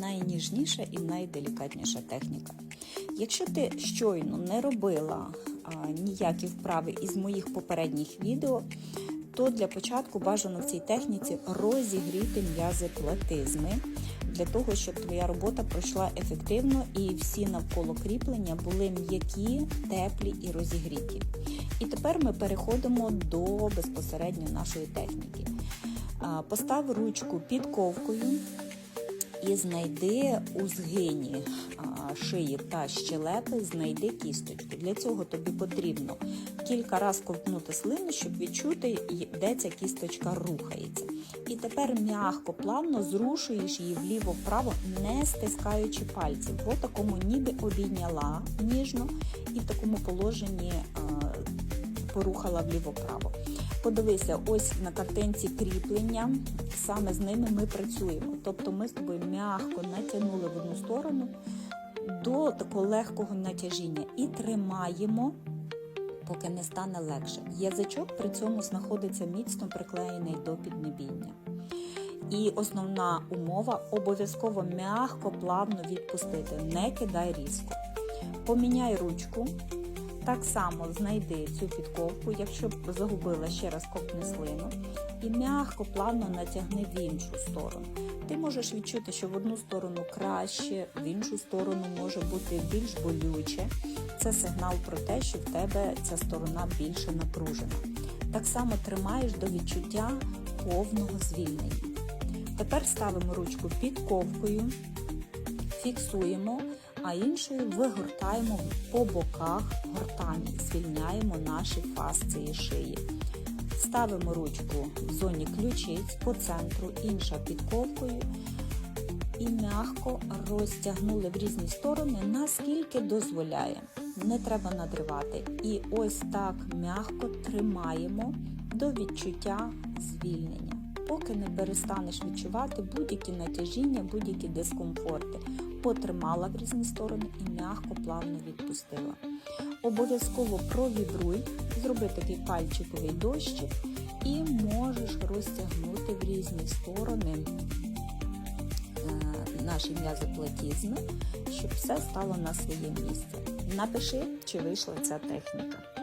найніжніша і найделікатніша техніка. Якщо ти щойно не робила а, ніякі вправи із моїх попередніх відео, то для початку бажано в цій техніці розігріти м'язи платизми для того, щоб твоя робота пройшла ефективно і всі навколо кріплення були м'які, теплі і розігріті. І тепер ми переходимо до безпосередньо нашої техніки. Постав ручку під ковкою і знайди у згині шиї та щелепи, знайди кісточку. Для цього тобі потрібно кілька разів ковтнути слину, щоб відчути, де ця кісточка рухається. І тепер м'яко, плавно зрушуєш її вліво-вправо, не стискаючи пальців. В такому ніби обійняла ніжно і в такому положенні порухала вліво-вправо. Подивися, ось на картинці кріплення, саме з ними ми працюємо. Тобто ми з тобою м'яко натягнули в одну сторону до такого легкого натяжіння і тримаємо, поки не стане легше. Язичок при цьому знаходиться міцно приклеєний до піднебіння. І основна умова обов'язково м'яко, плавно відпустити, не кидай різко. Поміняй ручку. Так само знайди цю підковку, якщо загубила ще раз ковтни слину, і м'яко, плавно натягни в іншу сторону. Ти можеш відчути, що в одну сторону краще, в іншу сторону може бути більш болюче. Це сигнал про те, що в тебе ця сторона більше напружена. Так само тримаєш до відчуття повного звільнення. Тепер ставимо ручку під ковкою, фіксуємо а іншою вигортаємо по боках гортані, звільняємо наші фасції шиї. Ставимо ручку в зоні ключиць по центру, інша під ковкою і м'яко розтягнули в різні сторони, наскільки дозволяє. Не треба надривати. І ось так м'яко тримаємо до відчуття звільнення. Поки не перестанеш відчувати будь-які натяжіння, будь-які дискомфорти потримала в різні сторони і м'яко, плавно відпустила. Обов'язково провібруй, зроби такий пальчиковий дощик і можеш розтягнути в різні сторони е, наші м'язоплатізми, щоб все стало на своє місце. Напиши, чи вийшла ця техніка.